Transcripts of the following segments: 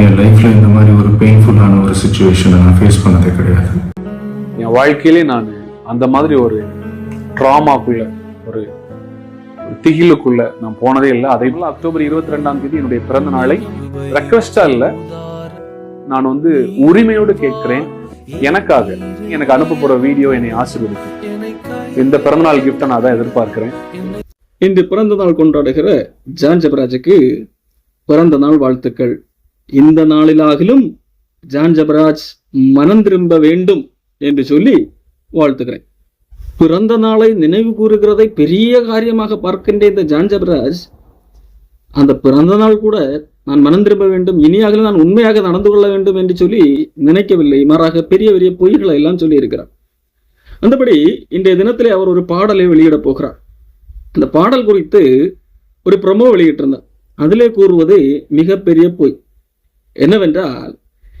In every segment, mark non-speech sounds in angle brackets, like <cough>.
என் லைஃப்பில் இந்த மாதிரி ஒரு பெயின்ஃபுல்லான ஒரு சுச்சுவேஷனை நான் ஃபேஸ் பண்ணதே கிடையாது. என் வாழ்க்கையிலே நான் அந்த மாதிரி ஒரு ட்ராமாக்குள்ள ஒரு ஒரு திகிலுக்குள்ள நான் போனதே இல்லை. அதே போல அக்டோபர் இருபத்தி ரெண்டாம் தேதி என்னுடைய பிறந்த நாளை ரெக்வஸ்டா இல்ல. நான் வந்து உரிமையோடு கேட்கிறேன். எனக்காக எனக்கு அனுப்ப போற வீடியோ என்னை ஆசீர்வதிக்கும். இந்த பிறந்தநாள் கிஃப்டை நான் தான் எதிர்பார்க்கிறேன். இன்று பிறந்த நாள் கொண்டாடுகிற ஜான் ஜபராஜுக்கு பிறந்த நாள் வாழ்த்துக்கள். இந்த நாளிலாகிலும் ஜான் ஜபராஜ் மனம் திரும்ப வேண்டும் என்று சொல்லி வாழ்த்துக்கிறேன் பிறந்த நாளை நினைவு கூறுகிறதை பெரிய காரியமாக பார்க்கின்ற இந்த ஜான் ஜபராஜ் அந்த பிறந்த நாள் கூட நான் மனம் திரும்ப வேண்டும் இனியாகலும் நான் உண்மையாக நடந்து கொள்ள வேண்டும் என்று சொல்லி நினைக்கவில்லை. மாறாக பெரிய பெரிய பொய்களை எல்லாம் சொல்லி இருக்கிறார் அந்தபடி இன்றைய தினத்திலே அவர் ஒரு பாடலை வெளியிடப் போகிறார். அந்த பாடல் குறித்து ஒரு ப்ரொமோ வெளியிட்டிருந்தார். அதிலே கூறுவது மிகப்பெரிய பொய். என்னவென்றால்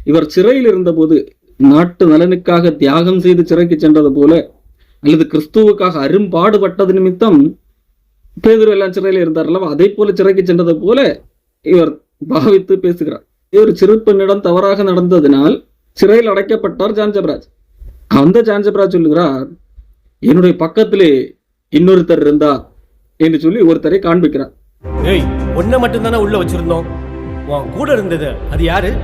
இவர் சிறையில் இருந்தபோது நாட்டு நலனுக்காக தியாகம் செய்து சிறைக்கு சென்றது போல அல்லது கிறிஸ்துவுக்காக அரும்பாடுபட்டது நிமித்தம் பேதர் எல்லாம் சிறையில் இருந்தார் அல்லவா? அதே போல சிறைக்கு சென்றது போல இவர் பாவித்து பேசுகிறார். இவர் சிறு பெண்ணிடம் தவறாக நடந்ததினால் சிறையில் அடைக்கப்பட்டார் ஜான்ஜபராஜ். அந்த ஜான்ஜபராஜ் சொல்லுகிறார் என்னுடைய பக்கத்திலே இன்னொருத்தர் இருந்தார் என்று சொல்லி ஒருத்தரை காண்பிக்கிறார். ஒன்ன மட்டும் தானே உள்ள வச்சிருந்தோம்? உன் கூட இருந்தது. அது யாரு?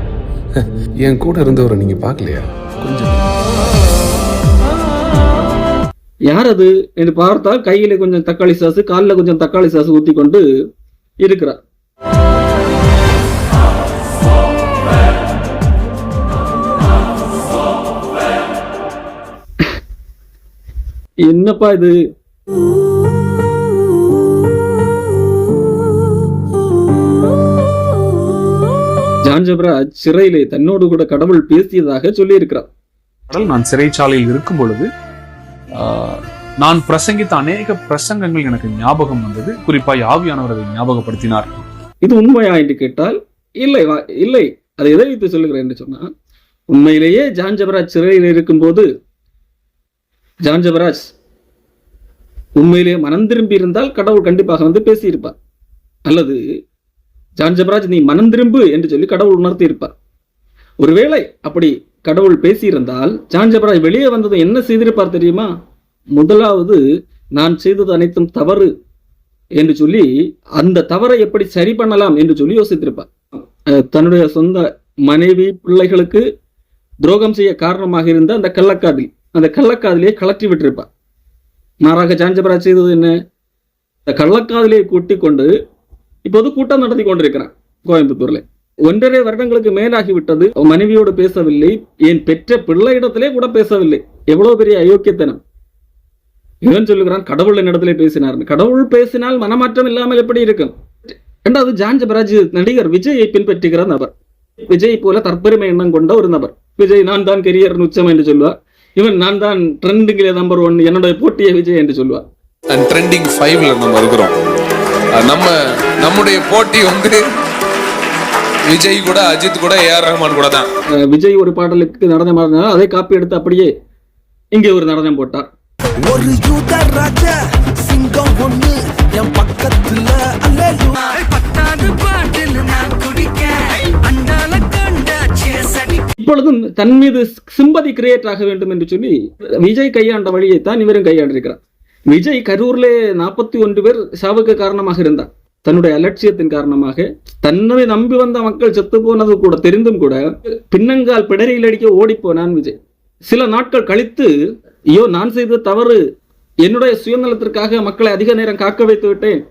<laughs> என் கூட இருந்தவரை நீங்க பார்க்கலையா? கொஞ்சம். யார் அது? என்று பார்த்தால் கையில கொஞ்சம் தக்காளி சாசு காலில் கொஞ்சம் தக்காளி சாசு ஊத்தி கொண்டு இருக்கிறார். <laughs> என்னப்பா இது? ஜான் ஜபராஜ் சிறையிலே தன்னோடு கூட கடவுள் பேசியதாக சொல்லியிருக்கிறார். கடல் நான் சிறைச்சாலையில் இருக்கும் பொழுது நான் பிரசங்கித்த அநேக பிரசங்கங்கள் எனக்கு ஞாபகம் வந்தது. குறிப்பாய் ஆவியானவர் அதை ஞாபகப்படுத்தினார். இது உண்மையா என்று கேட்டால் இல்லை இல்லை. அதை எதை வைத்து சொல்லுகிறேன் என்று சொன்னால் உண்மையிலேயே ஜான் ஜபராஜ் சிறையில் இருக்கும்போது ஜான் ஜபராஜ் உண்மையிலேயே மனம் திரும்பி இருந்தால் கடவுள் கண்டிப்பாக வந்து பேசியிருப்பார். அல்லது ஜான் ஜபராஜ் நீ மனம் திரும்பு என்று சொல்லி கடவுள் உணர்த்தி இருப்பார் ஒருவேளை அப்படி கடவுள் பேசியிருந்தால் ஜான் ஜபராஜ் வெளியே வந்தது என்ன செய்திருப்பார் தெரியுமா? முதலாவது நான் செய்தது அனைத்தும் தவறு என்று சொல்லி அந்த தவறை எப்படி சரி பண்ணலாம் என்று சொல்லி யோசித்திருப்பார். தன்னுடைய சொந்த மனைவி பிள்ளைகளுக்கு துரோகம் செய்ய காரணமாக இருந்த அந்த கள்ளக்காதில் அந்த கள்ளக்காதலியை கலற்றி விட்டிருப்பார். மாறாக ஜான்ஜபராஜ் செய்தது என்ன? இந்த கள்ளக்காதலியை கூட்டி கொண்டு இப்போது கூட்டம் நடத்தி கொண்டிருக்கிறான் கோயம்புத்தூர்ல. ஒன்றரை வருடங்களுக்கு மேலாகி விட்டது மனைவியோடு பேசவில்லை. என் பெற்ற பிள்ளையிடத்திலே கூட பேசவில்லை. எவ்வளவு பெரிய அயோக்கியத்தனம். இவன் சொல்லுகிறான் கடவுள் என்னிடத்திலே பேசினார். கடவுள் பேசினால் மனமாற்றம் இல்லாமல் எப்படி இருக்கும்? இரண்டாவது ஜான் ஜபராஜ் நடிகர் விஜயை பின்பற்றுகிற நபர். விஜய் போல தற்பெருமை எண்ணம் கொண்ட ஒரு நபர். விஜய் நான் தான் கெரியர் உச்சம் என்று சொல்லுவார். இவன் நான் தான் ட்ரெண்டிங்கிலே நம்பர் ஒன் என்னுடைய போட்டியை விஜய் என்று சொல்லுவார். ட்ரெண்டிங் ஃபைவ்ல நம்ம இருக்கிறோம். நம்ம நம்முடைய போட்டி வந்து விஜய் கூட அஜித் கூட ஏஆர் ரஹ்மான் கூட தான். விஜய் ஒரு பாடலுக்கு நடனம் ஆடினார். அதை காப்பி எடுத்து அப்படியே இங்கே ஒரு நடனம் போட்டார். ஒரு யூத ராஜா சிங்கம் ஒண்ணு என் பக்கத்துல இப்பொழுதும் தன் மீது சிம்பதி கிரியேட் ஆக வேண்டும் என்று சொல்லி விஜய் கையாண்ட வழியை தான் இவரும் கையாண்டிருக்கிறார். விஜய் கரூர்லே நாற்பத்தி ஒன்று பேர் சாவுக்கு காரணமாக இருந்தார். தன்னுடைய அலட்சியத்தின் காரணமாக தன்னை நம்பி வந்த மக்கள் செத்து போனது கூட தெரிந்தும் கூட பின்னங்கால் பிடரியில் அடிக்க ஓடிப்போனான் விஜய். சில நாட்கள் கழித்து ஐயோ நான் செய்த தவறு என்னுடைய சுயநலத்திற்காக மக்களை அதிக நேரம் காக்க வைத்து விட்டேன்.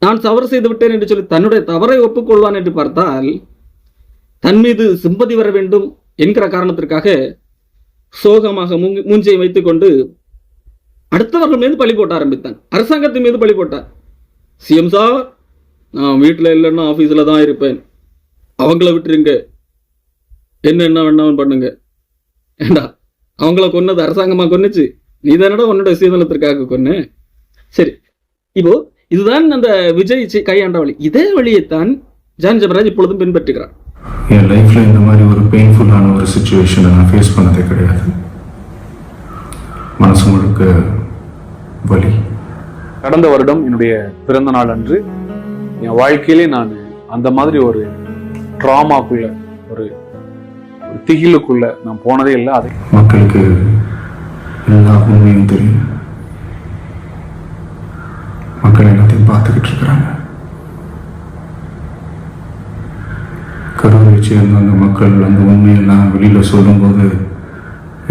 நான் தவறு செய்து விட்டேன் என்று சொல்லி தன்னுடைய தவறை ஒப்புக்கொள்வான் என்று பார்த்தால் தன் மீது சிம்பதி வர வேண்டும் என்கிற காரணத்திற்காக சோகமாக மூங்கு- மூஞ்சியை வைத்துக்கொண்டு அடுத்தவர்கள் மீது பழி போட்ட ஆரம்பித்தான். அரசாங்கத்தின் மீது பழி போட்டார். சிஎம் சார் நான் வீட்டில் இல்லைன்னா ஆஃபீஸில் தான் இருப்பேன். அவங்கள விட்டுருங்க. என்ன என்ன வேணாலும் பண்ணுங்க. ஏண்டா அவங்கள கொன்னது அரசாங்கமா கொன்னுச்சு? நீ தானடா உன்னோட சுயநலத்திற்காக கொன்ன? சரி இப்போ இதுதான் அந்த விஜய் கையாண்ட வழி இதே வழியைத்தான் ஜான் ஜபராஜ் இப்பொழுதும் பின்பற்றுகிறார். என் லைஃப்பில் இந்த மாதிரி ஒரு பெயின்ஃபுல்லான ஒரு சுச்சுவேஷனை நான் ஃபேஸ் பண்ணதே கிடையாது. மனசு முழுக்க வலி. கடந்த வருடம் என்னுடைய பிறந்த நாள் அன்று என் வாழ்க்கையிலே நான் அந்த மாதிரி ஒரு ட்ராமாக்குள்ள ஒரு ஒரு திகிலுக்குள்ள நான் போனதே இல்லை. அதை மக்களுக்கு எல்லா உண்மையும் தெரியும். மக்கள் எல்லாத்தையும் பார்த்துக்கிட்டு இருக்கிறாங்க. கரூரை சேர்ந்த அந்த மக்கள் அந்த உண்மையெல்லாம் வெளியில சொல்லும்போது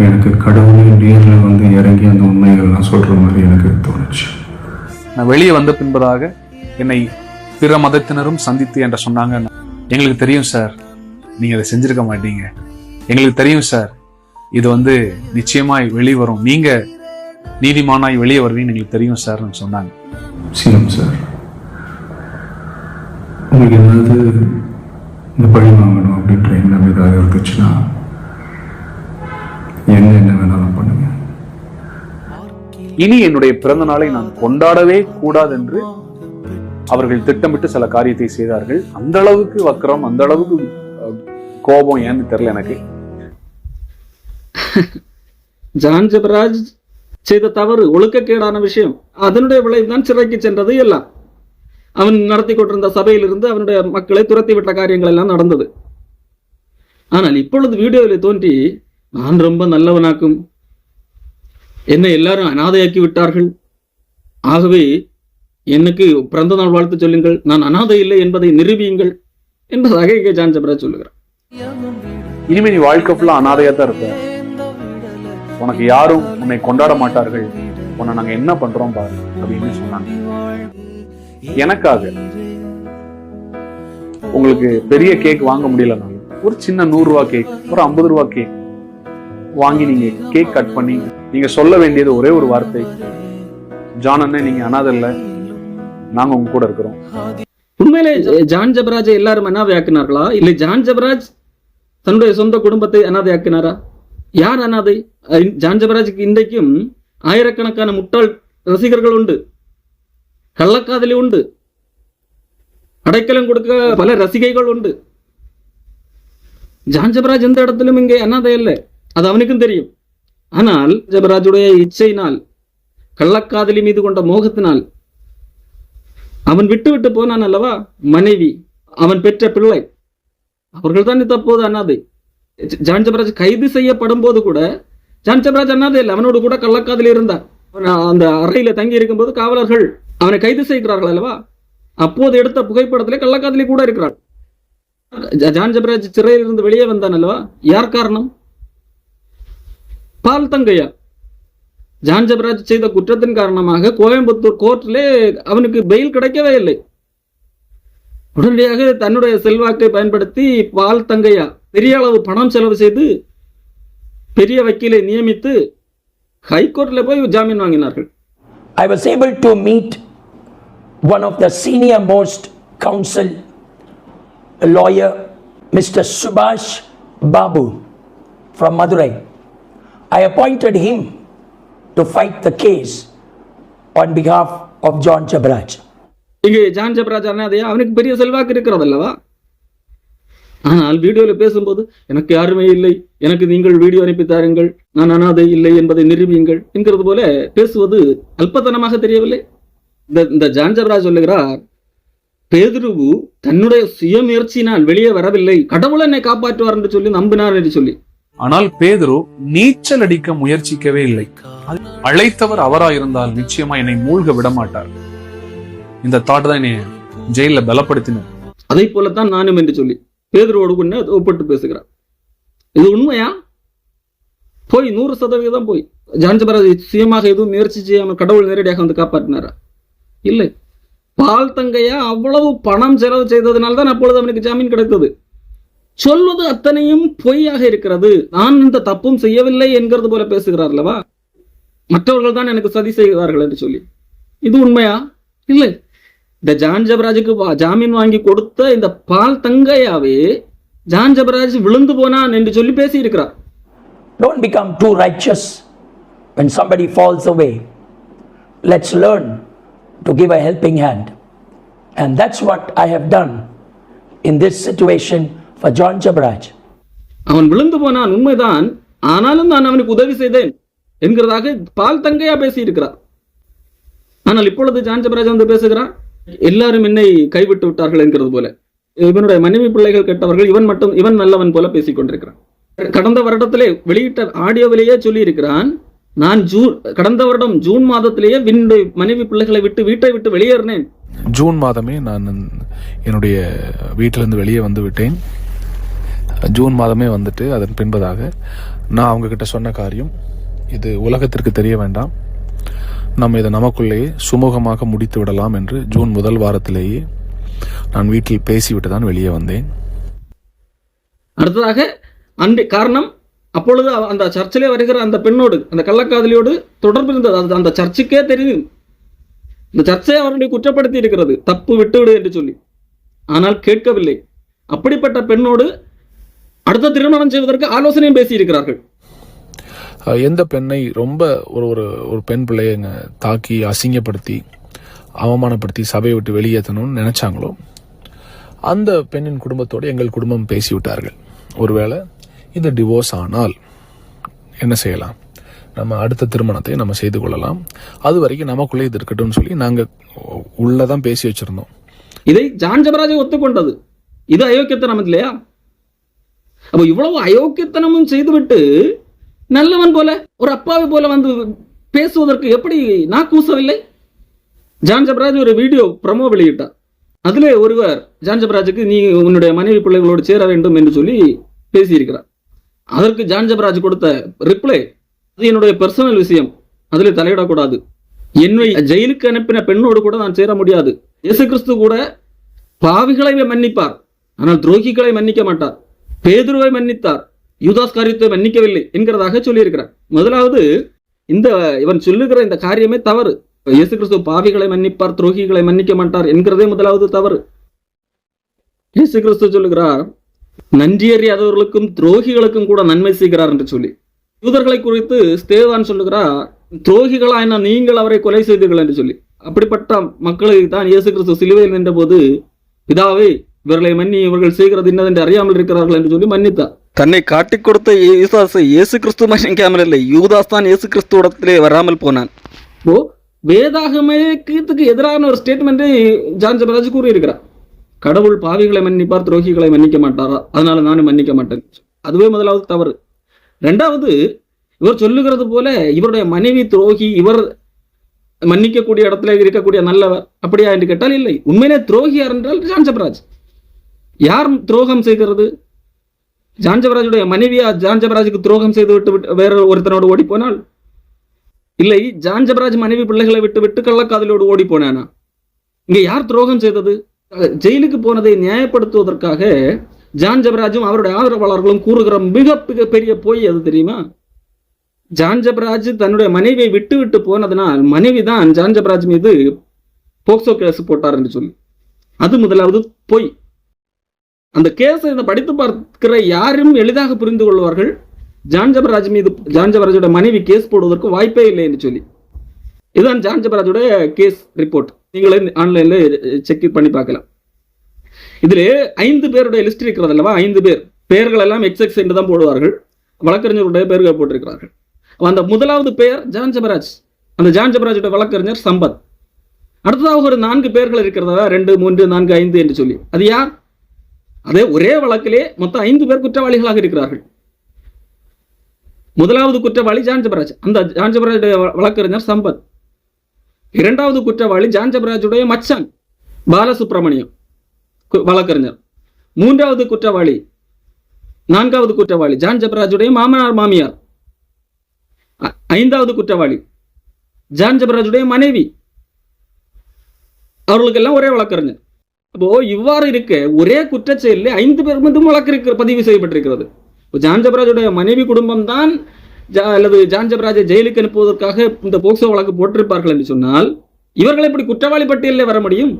எனக்கு கடவுளே நேரில் வந்து இறங்கி அந்த உண்மைகள்லாம் சொல்ற மாதிரி எனக்கு தோணுச்சு. நான் வெளியே வந்த பின்பதாக என்னை பிற மதத்தினரும் சந்தித்து என்று சொன்னாங்க. எங்களுக்கு தெரியும் சார் நீங்க அதை செஞ்சிருக்க மாட்டீங்க. எங்களுக்கு தெரியும் சார் இது வந்து நிச்சயமாய் வெளிவரும் நீங்க நீதிமானாய் வெளியே வருவீங்கன்னு எங்களுக்கு தெரியும் சார்னு சொன்னாங்க. சிஎம் சார் உங்களுக்கு ஏதாவது இந்த பழி வாங்கணும் அப்படின்ற எண்ணம் ஏதாவது இருந்துச்சுன்னா என்ன என்ன வேணாலும் பண்ணுங்க. இனி என்னுடைய பிறந்த நாளை நான் கொண்டாடவே கூடாது என்று அவர்கள் திட்டமிட்டு சில காரியத்தை செய்தார்கள். அந்த அளவுக்கு வக்கரம் அந்த அளவுக்கு கோபம் ஏன்னு தெரியல எனக்கு. <laughs> ஜான்ஜபராஜ் செய்த தவறு ஒழுக்கக்கேடான விஷயம். அதனுடைய விளைவுதான் சிறைக்கு சென்றது எல்லாம் அவன் நடத்தி கொண்டிருந்த சபையிலிருந்து அவனுடைய மக்களை துரத்தி விட்ட காரியங்கள் எல்லாம் நடந்தது. ஆனால் இப்பொழுது வீடியோவில் தோன்றி நான் ரொம்ப நல்லவனாக்கும். என்னை எல்லாரும் அனாதையாக்கி விட்டார்கள். ஆகவே எனக்கு பிறந்த நாள் வாழ்த்து சொல்லுங்கள். நான் அனாதை இல்லை என்பதை நிரூபியுங்கள் என்பதாக இங்கே ஜான் ஜெபராஜ் சொல்லுகிறார். இனிமே நீ வாழ்க்கை ஃபுல்லா அனாதையா தான் இருப்ப. உனக்கு யாரும் உன்னை கொண்டாட மாட்டார்கள். உன்னை நாங்க என்ன பண்றோம் பாரு அப்படின்னு சொன்னாங்க. எனக்காக உங்களுக்கு பெரிய கேக் வாங்க முடியலனாலும் ஒரு சின்ன நூறு ரூபா கேக் ஒரு ஐம்பது ரூபா கேக் வாங்கி நீங்க கேக் கட் பண்ணி நீங்க சொல்ல வேண்டியது ஒரே ஒரு வார்த்தை. ஜான் அண்ணன் நீங்க அனாதை இல்ல. நாங்க உங்க கூட இருக்கிறோம். உண்மையிலே ஜான் ஜபராஜ் எல்லாரும் அனாதையாக்கினார்களா? இல்லை ஜான் ஜபராஜ் தன்னுடைய சொந்த குடும்பத்தை அனாதையாக்கினாரா? யார் அனாதை? ஜான் ஜபராஜுக்கு இன்றைக்கும் ஆயிரக்கணக்கான முட்டாள் ரசிகர்கள் உண்டு. கள்ளக்காதலி உண்டு. அடைக்கலம் கொடுக்க பல ரசிகைகள் உண்டு. ஜான் ஜபராஜ் எந்த இடத்திலும் இங்கே அனாதை இல்லை அது அவனுக்கும் தெரியும். ஆனால் ஜபராஜுடைய இச்சையினால் கள்ளக்காதலி மீது கொண்ட மோகத்தினால் அவன் விட்டு விட்டு போனான் அல்லவா? மனைவி அவன் பெற்ற பிள்ளை. அவர்கள் தான் தற்போது அனாதை. ஜ- ஜான் ஜபராஜ் கைது செய்யப்படும் போது கூட ஜான் ஜபராஜ் இல்லை அவனோடு கூட கள்ளக்காதலி இருந்தான் அந்த அறையில தங்கி இருக்கும்போது காவலர்கள் அவனை கைது செய்கிறார்கள் அல்லவா? அப்போது எடுத்த புகைப்படத்திலே கள்ளக்காதலி கூட இருக்கிறாள். ஜான்ஜபராஜ் ஜான் ஜபராஜ் சிறையில் இருந்து வெளியே வந்தான் அல்லவா? யார் காரணம்? பால் தங்கையா? ஜான் ஜபராஜ் செய்த குற்றத்தின் காரணமாக கோயம்புத்தூர் கோர்ட்டிலே அவனுக்கு பெயில் கிடைக்கவே இல்லை. உடனடியாக தன்னுடைய செல்வாக்கை பயன்படுத்தி பால் தங்கையா பெரிய அளவு பணம் செலவு செய்து பெரிய வக்கீலை நியமித்து ஹைகோர்ட்ல போய் ஜாமீன் வாங்கினார்கள். I was able to meet one of the senior most council lawyer Mister Subash Babu from Madurai I appointed him to fight the case on behalf of John Chabraj. இங்கே ஜான் ஜபராஜ் அண்ணாதையா அவனுக்கு பெரிய செல்வாக்கு இருக்கிறது அல்லவா? ஆனால் வீடியோவில் பேசும்போது எனக்கு யாருமே இல்லை. எனக்கு நீங்கள் வீடியோ அனுப்பி தாருங்கள். நான் அனாதை இல்லை என்பதை நிரூபியுங்கள். என்கிறது போல பேசுவது அல்பத்தனமாக தெரியவில்லை. இந்த இந்த ஜான் ஜபராஜ் சொல்லுகிறார் பேதுருவு தன்னுடைய சுயமுயற்சியினால் வெளியே வரவில்லை. கடவுள் என்னை காப்பாற்றுவார் என்று சொல்லி நம்பினார் என்று சொல்லி. ஆனால் பேதுரு நீச்சல் அடிக்க முயற்சிக்கவே இல்லை. அழைத்தவர் அவராயிருந்தால் நிச்சயமா என்னை மூழ்க விட மாட்டார் இந்த தாட் தான் என்னை ஜெயில பலப்படுத்தின அதை போலத்தான் நானும் என்று சொல்லி பேதரோடு கொண்டு ஒப்பிட்டு பேசுகிறார். இது உண்மையா? போய் நூறு சதவீதம் போய். ஜான்ஜபராஜ் சுயமாக எதுவும் முயற்சி செய்யாமல் கடவுள் நேரடியாக வந்து காப்பாற்றினாரா? இல்லை. பால் தங்கையா அவ்வளவு பணம் செலவு செய்ததனால தான் அப்பொழுது அவனுக்கு ஜாமீன் கிடைத்தது. சொல்வது அத்தனையும் பொய்யாக இருக்கிறது. நான் இந்த தப்பும் செய்யவில்லை என்கிறது போல பேசுகிறார் அல்லவா? மற்றவர்கள் தான் எனக்கு சதி செய்கிறார்கள் என்று சொல்லி இது உண்மையா இல்லை இந்த ஜான் ஜபராஜுக்கு ஜாமீன் வாங்கி கொடுத்த இந்த பால் தங்கையாவே ஜான் ஜபராஜ் விழுந்து போனான் என்று சொல்லி பேசி இருக்கிறார் Don't become too righteous when somebody falls away. Let's learn to give a helping hand. And that's what I have done in this situation for John Chabraj. அவன் விழுந்து போனான் உண்மைதான் ஆனாலும் நான் அவனுக்கு உதவி செய்தேன் என்கிறதாக பால் தங்கையா பேசியிருக்கிறார். ஆனால் இப்பொழுது ஜான்ஜபராஜ் வந்து பேசுகிறான் எல்லாரும் என்னை கைவிட்டு விட்டார்கள் என்கிறது போல. இவனுடைய மனைவி பிள்ளைகள் கெட்டவர்கள் இவன் மட்டும் இவன் நல்லவன் போல பேசிக் கொண்டிருக்கிறான். கடந்த வருடத்திலே வெளியிட்ட ஆடியோவிலேயே சொல்லியிருக்கிறான் நான் ஜூன் கடந்த வருடம் ஜூன் மாதத்திலேயே என்னுடைய மனைவி பிள்ளைகளை விட்டு வீட்டை விட்டு வெளியேறினேன். ஜூன் மாதமே நான் என்னுடைய வீட்டிலேருந்து வெளியே வந்து விட்டேன். ஜூன் மாதமே வந்துட்டு அதன் பின்பதாக நான் அவங்க கிட்ட சொன்ன காரியம் இது உலகத்திற்கு தெரிய வேண்டாம். நம்ம இதை நமக்குள்ளேயே சுமூகமாக முடித்து விடலாம் என்று ஜூன் முதல் வாரத்திலேயே நான் வீட்டில் பேசிவிட்டு தான் வெளியே வந்தேன். அடுத்ததாக அன்று காரணம் அப்பொழுது அந்த சர்ச்சிலே வருகிற அந்த பெண்ணோடு அந்த கள்ளக்காதலியோடு தொடர்பு இருந்தது. அந்த சர்ச்சுக்கே தெரியும். இந்த சர்ச்சை அவருடைய குற்றப்படுத்தி இருக்கிறது. தப்பு விட்டுவிடு என்று சொல்லி. ஆனால் கேட்கவில்லை. அப்படிப்பட்ட பெண்ணோடு அடுத்த திருமணம் செய்வதற்கு ஆலோசனையும் பேசியிருக்கிறார்கள். எந்த பெண்ணை ரொம்ப ஒரு ஒரு ஒரு பெண் பிள்ளையங்க தாக்கி அசிங்கப்படுத்தி அவமானப்படுத்தி சபையை விட்டு வெளியேற்றணும்னு நினைச்சாங்களோ அந்த பெண்ணின் குடும்பத்தோடு எங்கள் குடும்பம் பேசிவிட்டார்கள். ஒருவேளை இந்த டிவோர்ஸ் ஆனால் என்ன செய்யலாம்? நம்ம அடுத்த திருமணத்தை நம்ம செய்து கொள்ளலாம். அது வரைக்கும் நமக்குள்ளே இது இருக்கட்டும்னு சொல்லி நாங்கள் உள்ளதான் பேசி வச்சிருந்தோம். இதை ஜான் ஜபராஜை ஒத்துக்கொண்டது. இது அயோக்கியத்தனம் இல்லையா அப்போ இவ்வளவு அயோக்கியத்தனமும் செய்துவிட்டு நல்லவன் போல ஒரு அப்பாவை போல வந்து பேசுவதற்கு எப்படி நான் கூசவில்லை? ஜான் ஜபராஜ் ஒரு வீடியோ ப்ரமோ வெளியிட்டார். அதிலே ஒருவர் ஜான் ஜபராஜுக்கு நீ உன்னுடைய மனைவி பிள்ளைகளோடு சேர வேண்டும் என்று சொல்லி பேசியிருக்கிறார். அதற்கு ஜான் ஜபராஜ் கொடுத்த ரிப்ளை அது என்னுடைய பர்சனல் விஷயம். அதில் தலையிடக்கூடாது. என்னை ஜெயிலுக்கு அனுப்பின பெண்ணோடு கூட நான் சேர முடியாது. இயேசு கிறிஸ்து கூட பாவிகளை மன்னிப்பார். ஆனால் துரோகிகளை மன்னிக்க மாட்டார். பேதுருவை மன்னித்தார். யூதாஸ் காரியத்தை மன்னிக்கவில்லை என்கிறதாக சொல்லியிருக்கிறார். முதலாவது இந்த இவன் சொல்லுகிற இந்த காரியமே தவறு. இயேசு கிறிஸ்து பாவிகளை மன்னிப்பார் துரோகிகளை மன்னிக்க மாட்டார் என்கிறதே முதலாவது தவறு. இயேசு கிறிஸ்து சொல்லுகிறார் நன்றியறியாதவர்களுக்கும் துரோகிகளுக்கும் கூட நன்மை செய்கிறார் என்று சொல்லி. யூதர்களை குறித்து ஸ்தேவான் சொல்லுகிறார் துரோகிகளாயின நீங்கள் அவரை கொலை செய்தீர்கள் என்று சொல்லி. அப்படிப்பட்ட மக்களை தான் இயேசு கிறிஸ்து சிலுவையில் நின்றபோது பிதாவே இவர்களை மன்னி இவர்கள் செய்கிறது இன்னதென்று அறியாமல் இருக்கிறார்கள் என்று சொல்லி மன்னித்தார். தன்னை காட்டி கொடுத்த ஈசாசை இயேசு கிறிஸ்து மன்னிக்காமல் இல்லை யூதாஸ்தான் தான் இயேசு கிறிஸ்துவிடத்திலே வராமல் போனான். ஓ வேதாகமயத்துக்கு எதிரான ஒரு ஸ்டேட்மெண்ட்டை ஜான் ஜபராஜ் கூறியிருக்கிறார். கடவுள் பாவிகளை மன்னிப்பார் துரோகிகளை மன்னிக்க மாட்டாரா? அதனால நானும் மன்னிக்க மாட்டேன். அதுவே முதலாவது தவறு. ரெண்டாவது இவர் சொல்லுகிறது போல இவருடைய மனைவி துரோகி இவர் மன்னிக்கக்கூடிய இடத்துல இருக்கக்கூடிய நல்லவர். அப்படியா என்று கேட்டால் இல்லை. உண்மையிலே துரோகியார் என்றால் ஜான்ஜபராஜ் யார் துரோகம் செய்கிறது? ஜான்ஜபராஜுடைய மனைவியா ஜான்ஜபராஜுக்கு துரோகம் செய்து விட்டு விட்டு வேற ஒருத்தனோடு ஓடி போனால் இல்லை ஜான்ஜபராஜ் மனைவி பிள்ளைகளை விட்டு விட்டு கள்ளக்காதலோடு ஓடி போனானா இங்க யார் துரோகம் செய்தது? ஜெயிலுக்கு போனதை நியாயப்படுத்துவதற்காக ஜான்ஜபராஜும் அவருடைய ஆதரவாளர்களும் கூறுகிற மிக மிக பெரிய பொய் அது தெரியுமா? ஜான்ஜபராஜ் தன்னுடைய மனைவியை விட்டு விட்டு போனதுனால் மனைவி தான் மீது போக்சோ கேஸ் போட்டார் என்று சொல்லி. அது முதலாவது பொய். அந்த கேஸை இதை படித்து பார்க்கிற யாரும் எளிதாக புரிந்து கொள்வார்கள். ஜான் ஜபராஜ் மீது ஜான்ஜபராஜோட மனைவி கேஸ் போடுவதற்கு வாய்ப்பே இல்லை என்று சொல்லி. இதுதான் ஜான் ஜபராஜோட கேஸ் ரிப்போர்ட். நீங்களே ஆன்லைன்ல செக் பண்ணி பார்க்கலாம். இதுல ஐந்து பேருடைய லிஸ்ட் இருக்கிறது அல்லவா? ஐந்து பேர். பெயர்கள் எல்லாம் எக்ஸ் என்று தான் போடுவார்கள். வழக்கறிஞருடைய பெயர்கள் போட்டிருக்கிறார்கள். அந்த முதலாவது பெயர் ஜான் ஜபராஜ். அந்த ஜான்ஜபராஜோட வழக்கறிஞர் சம்பத். அடுத்ததாக ஒரு நான்கு பேர்கள் இருக்கிறதா? ரெண்டு மூன்று நான்கு ஐந்து என்று சொல்லி. அது யார்? அதே ஒரே வழக்கிலே மொத்தம் ஐந்து பேர் குற்றவாளிகளாக இருக்கிறார்கள். முதலாவது குற்றவாளி ஜான் ஜபராஜ் அந்த ஜான்ஜபராஜுடைய வழக்கறிஞர் சம்பத். இரண்டாவது குற்றவாளி ஜான்ஜபராஜுடைய மச்சான் பாலசுப்ரமணியம் வழக்கறிஞர். மூன்றாவது குற்றவாளி நான்காவது குற்றவாளி ஜான் ஜபராஜுடைய மாமனார் மாமியார். ஐந்தாவது குற்றவாளி ஜான்ஜபராஜுடைய மனைவி. அவர்களுக்கெல்லாம் ஒரே வழக்கறிஞர். அப்போ இவ்வாறு இருக்க ஒரே குற்றச்செயலில் ஐந்து பேர் மீதும் வழக்கு இருக்க- பதிவு செய்யப்பட்டிருக்கிறது. இப்போ ஜான் ஜபராஜுடைய மனைவி குடும்பம் தான் ஜா- அல்லது ஜான் ஜபராஜை ஜெயிலுக்கு அனுப்புவதற்காக இந்த போக்சோ வழக்கு போட்டிருப்பார்கள் என்று சொன்னால் இவர்கள் எப்படி குற்றவாளி பட்டியலில் வர முடியும்?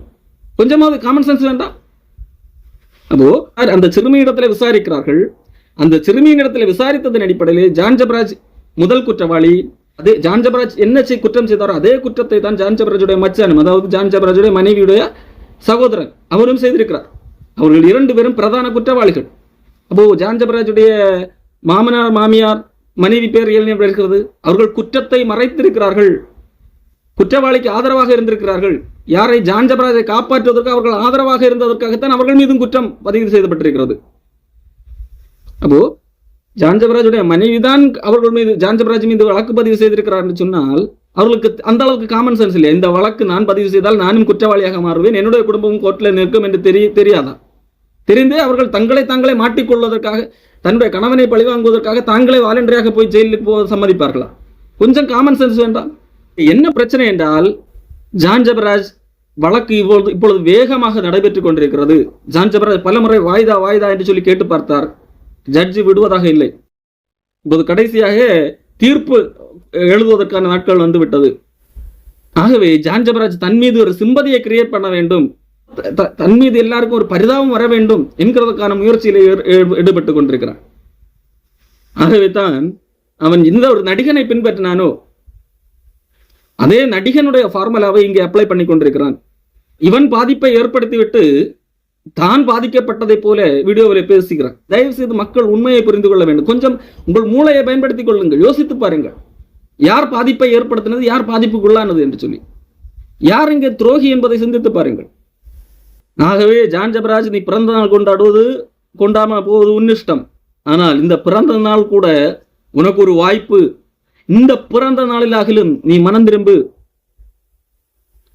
கொஞ்சமாவது காமன் சென்ஸ் வேண்டாம் அப்போ அந்த சிறுமியிடத்தில் விசாரிக்கிறார்கள்? அந்த சிறுமியினிடத்தில் விசாரித்ததன் அடிப்படையில் ஜான் ஜபராஜ் முதல் குற்றவாளி. அதே ஜான் ஜபராஜ் என்ன செய் குற்றம் செய்தாரோ அதே குற்றத்தை தான் ஜான் ஜபராஜுடைய மச்சானும் அதாவது ஜான் ஜபராஜுடைய மனைவியுடைய சகோதரன் அவரும் செய்திருக்கிறார். அவர்கள் இரண்டு பேரும் பிரதான குற்றவாளிகள். அப்போ ஜான்ஜபராஜுடைய மாமனார் மாமியார் மனைவி பேர் இருக்கிறது. அவர்கள் குற்றத்தை மறைத்திருக்கிறார்கள். குற்றவாளிக்கு ஆதரவாக இருந்திருக்கிறார்கள். யாரை ஜான்ஜபராஜை காப்பாற்றுவதற்கு அவர்கள் ஆதரவாக இருந்ததற்காகத்தான் அவர்கள் மீதும் குற்றம் பதிவு செய்யப்பட்டிருக்கிறது அப்போ ஜான்ஜபராஜுடைய மனைவிதான் அவர்கள் மீது ஜான்ஜபராஜ் மீது வழக்கு பதிவு செய்திருக்கிறார் என்று சொன்னால் அவர்களுக்கு அந்த அளவுக்கு காமன் சென்ஸ் இல்லை இந்த வழக்கு நான் பதிவு செய்தால் நானும் குற்றவாளியாக மாறுவேன் என்னுடைய குடும்பமும் கோர்ட்டில் நிற்கும் என்று தெரிய தெரியாதா? தெரிந்தே அவர்கள் தங்களை தாங்களே மாட்டிக்கொள்வதற்காக தன்னுடைய கணவனை பழிவாங்குவதற்காக தாங்களே வாலண்டரியாக போய் ஜெயிலுக்கு போக சம்மதிப்பார்களா? கொஞ்சம் காமன் சென்ஸ் வேண்டாம். என்ன பிரச்சனை என்றால் ஜான் ஜபராஜ் வழக்கு இப்பொழுது இப்பொழுது வேகமாக நடைபெற்றுக் கொண்டிருக்கிறது. ஜான் ஜபராஜ் பலமுறை வாய்தா வாய்தா என்று சொல்லி கேட்டு பார்த்தார். ஜட்ஜி விடுவதாக இல்லை. இப்போது கடைசியாக தீர்ப்பு எழுதுவதற்கான நாட்கள் வந்து விட்டது ஆகவே ஜான் ஜபராஜ் தன் மீது ஒரு சிம்பதியை கிரியேட் பண்ண வேண்டும். த- தன் மீது எல்லாருக்கும் ஒரு பரிதாபம் வர வேண்டும் என்கிறதுக்கான முயற்சியில் ஈடுபட்டு கொண்டிருக்கிறான் ஆகவே தான் அவன் இந்த ஒரு நடிகனை பின்பற்றினானோ அதே நடிகனுடைய ஃபார்முலாவை இங்கே அப்ளை பண்ணி கொண்டிருக்கிறான். இவன் பாதிப்பை ஏற்படுத்திவிட்டு தான் பாதிக்கப்பட்டதை போல வீடியோவில் பேசுகிறான். தயவு செய்து மக்கள் உண்மையை புரிந்து கொள்ள வேண்டும். கொஞ்சம் உங்கள் மூளையை பயன்படுத்திக் கொள்ளுங்கள். யோசித்து பாருங்கள். யார் பாதிப்பை ஏற்படுத்தினது யார் பாதிப்புக்குள்ளானது என்று சொல்லி. யார் இங்கே துரோகி என்பதை சிந்தித்து பாருங்கள். ஆகவே ஜான் ஜபராஜ் நீ பிறந்த நாள் கொண்டாடுவது கொண்டாம போவது உன்னிஷ்டம் ஆனால் இந்த பிறந்த நாள் கூட உனக்கு ஒரு வாய்ப்பு. இந்த பிறந்த நாளிலாகிலும் நீ மனம் திரும்பு.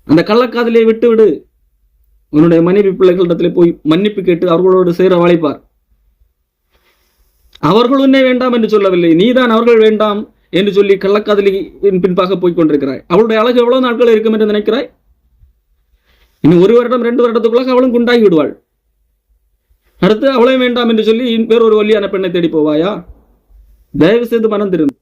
அந்த கள்ளக்காதலை விட்டு விடு உன்னுடைய மனைவி பிள்ளைகளிடத்தில் போய் மன்னிப்பு கேட்டு அவர்களோடு சேர வளைப்பார் அவர்கள் உன்னை வேண்டாம் என்று சொல்லவில்லை. நீதான் அவர்கள் வேண்டாம். என்று சொல்லி கள்ளக்காதலியின் பின்பாக போய் கொண்டிருக்கிறாய் அவளுடைய அழகு எவ்வளவு நாட்கள் இருக்கும் என்று நினைக்கிறாய்? இன்னும் ஒரு வருடம் ரெண்டு வருடத்துக்குள்ளாக அவளும் குண்டாகி விடுவாள். அடுத்து அவளையும் வேண்டாம் என்று சொல்லி வேறொரு வழியான பெண்ணை தேடி போவாயா? தயவு செய்து மனம் திரும்